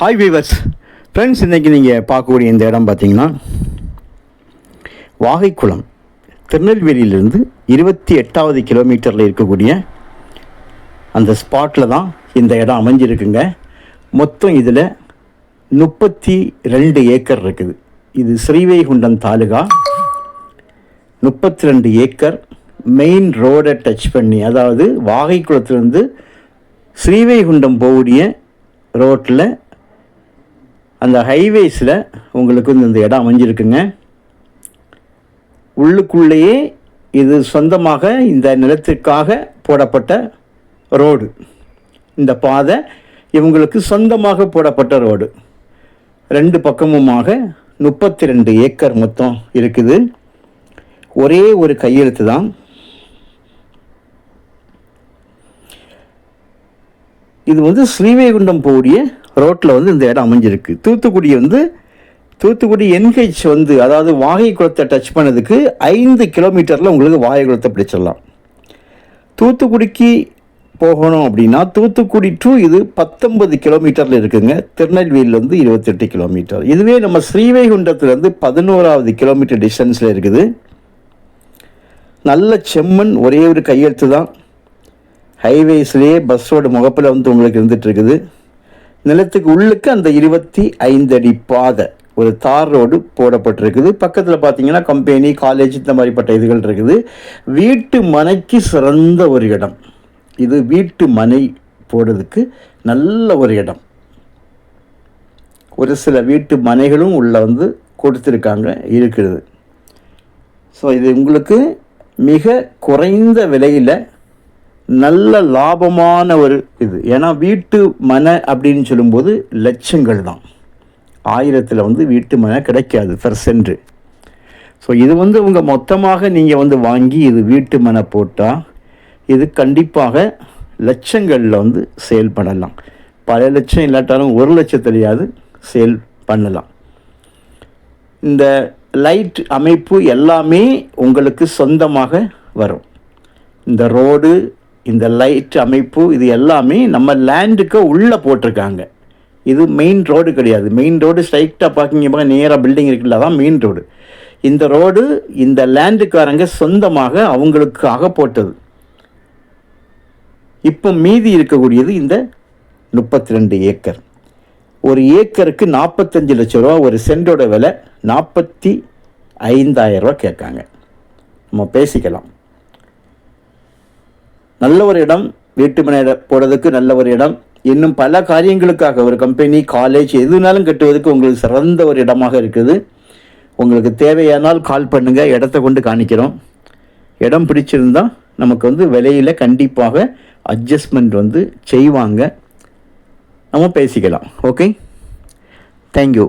Hi viewers friends இன்றைக்கி நீங்கள் பார்க்கக்கூடிய இந்த இடம் பார்த்தீங்கன்னா வாகைக்குளம் திருநெல்வேலியிலிருந்து இருபத்தி எட்டாவது கிலோமீட்டரில் இருக்கக்கூடிய அந்த ஸ்பாட்டில் தான் இந்த இடம் அமைஞ்சிருக்குங்க. மொத்தம் இதில் முப்பத்தி ரெண்டு ஏக்கர் இருக்குது. இது ஸ்ரீவைகுண்டம் தாலுகா. முப்பத்தி ரெண்டு ஏக்கர் மெயின் ரோடை டச் பண்ணி அதாவது வாகைக்குளத்துலேருந்து ஸ்ரீவைகுண்டம் போகக்கூடிய ரோட்டில் அந்த ஹைவேஸில் உங்களுக்கு இந்த இடம் அமைஞ்சிருக்குங்க. உள்ளுக்குள்ளேயே இது சொந்தமாக இந்த நிலத்திற்காக போடப்பட்ட ரோடு. இந்த பாதை இவங்களுக்கு சொந்தமாக போடப்பட்ட ரோடு. ரெண்டு பக்கமுமாக முப்பத்தி ரெண்டு ஏக்கர் மொத்தம் இருக்குது. ஒரே ஒரு கையெழுத்து தான். இது வந்து ஸ்ரீவைகுண்டம் போடிய ரோட்டில் வந்து இந்த இடம் அமைஞ்சிருக்கு. தூத்துக்குடி வந்து தூத்துக்குடி என்ஹெச் வந்து அதாவது வாகை குளத்தை டச் பண்ணதுக்கு ஐந்து கிலோமீட்டரில் உங்களுக்கு வாகை குளத்தை பிடிச்சிடலாம். தூத்துக்குடிக்கு போகணும் அப்படின்னா தூத்துக்குடி டு இது பத்தொன்பது கிலோமீட்டரில் இருக்குங்க. திருநெல்வேலியிலேருந்து இருபத்தெட்டு கிலோமீட்டர். இதுவே நம்ம ஸ்ரீவைகுண்டத்துலேருந்து பதினோராவது கிலோமீட்டர் டிஸ்டன்ஸில் இருக்குது. நல்ல செம்மண் ஒரே ஒரு கையெழுத்து தான் ஹைவேஸ்லேயே பஸ்ஸோட முகப்பில் வந்து உங்களுக்கு இருந்துகிட்ருக்குது இருக்குது. நிலத்துக்கு உள்ளுக்கு அந்த இருபத்தி ஐந்து அடி பாதை. ஒரு தார் ரோடு போடப்பட்டிருக்குது. பக்கத்தில் பார்த்தீங்கன்னா கம்பெனி காலேஜ் இந்த மாதிரிப்பட்ட இதுகள் இருக்குது. வீட்டு மனைக்கு சிறந்த ஒரு இடம். இது வீட்டு மனை போடுறதுக்கு நல்ல ஒரு இடம். ஒரு சில வீட்டு மனைகளும் உள்ளே வந்து கொடுத்துருக்காங்க இருக்கிறது. ஸோ இது உங்களுக்கு மிக குறைந்த விலையில் நல்ல லாபமான ஒரு இது. ஏன்னா வீட்டு மனை அப்படின்னு சொல்லும்போது லட்சங்கள் தான். ஆயிரத்தில் வந்து வீட்டு மனை கிடைக்காது பெர்சென்ட் ஸோ இது வந்து உங்கள் மொத்தமாக நீங்கள் வந்து வாங்கி இது வீட்டு மனை போட்டால் இது கண்டிப்பாக லட்சங்களில் வந்து சேல் பண்ணலாம். பல லட்சம் இல்லாட்டாலும் ஒரு லட்சத்துலையாவது சேல் பண்ணலாம். இந்த லைட் அமைப்பு எல்லாமே உங்களுக்கு சொந்தமாக வரும். இந்த ரோடு இந்த லைட் அமைப்பு இது எல்லாமே நம்ம லேண்டுக்கு உள்ளே போட்டிருக்காங்க. இது மெயின் ரோடு கிடையாது. மெயின் ரோடு ஸ்ட்ரைட்டாக பார்க்கிங்க நேராக பில்டிங் இருக்குல்ல தான் மெயின் ரோடு இந்த ரோடு இந்த லேண்டுக்காரங்க சொந்தமாக அவங்களுக்காக போட்டது. இப்போ மீதி இருக்கக்கூடியது இந்த முப்பத்தி ரெண்டு ஏக்கர். ஒரு ஏக்கருக்கு நாற்பத்தஞ்சு லட்ச ரூபா ஒரு சென்டோட விலை நாற்பத்தி ஐந்தாயிரம் ரூபா கேட்காங்க. நம்ம பேசிக்கலாம். நல்ல ஒரு இடம் வீட்டு மனை போடுறதுக்கு நல்ல ஒரு இடம். இன்னும் பல காரியங்களுக்காக ஒரு கம்பெனி காலேஜ் எதுனாலும் கட்டுவதற்கு உங்களுக்கு சிறந்த ஒரு இடமாக இருக்குது. உங்களுக்கு தேவையானால் கால் பண்ணுங்கள் இடத்த கொண்டு காணிக்கிறோம். இடம் பிடிச்சிருந்தா நமக்கு வந்து விலையில் கண்டிப்பாக அட்ஜஸ்ட்மெண்ட் வந்து செய்வாங்க. நம்ம பேசிக்கலாம் ஓகே தேங்க்யூ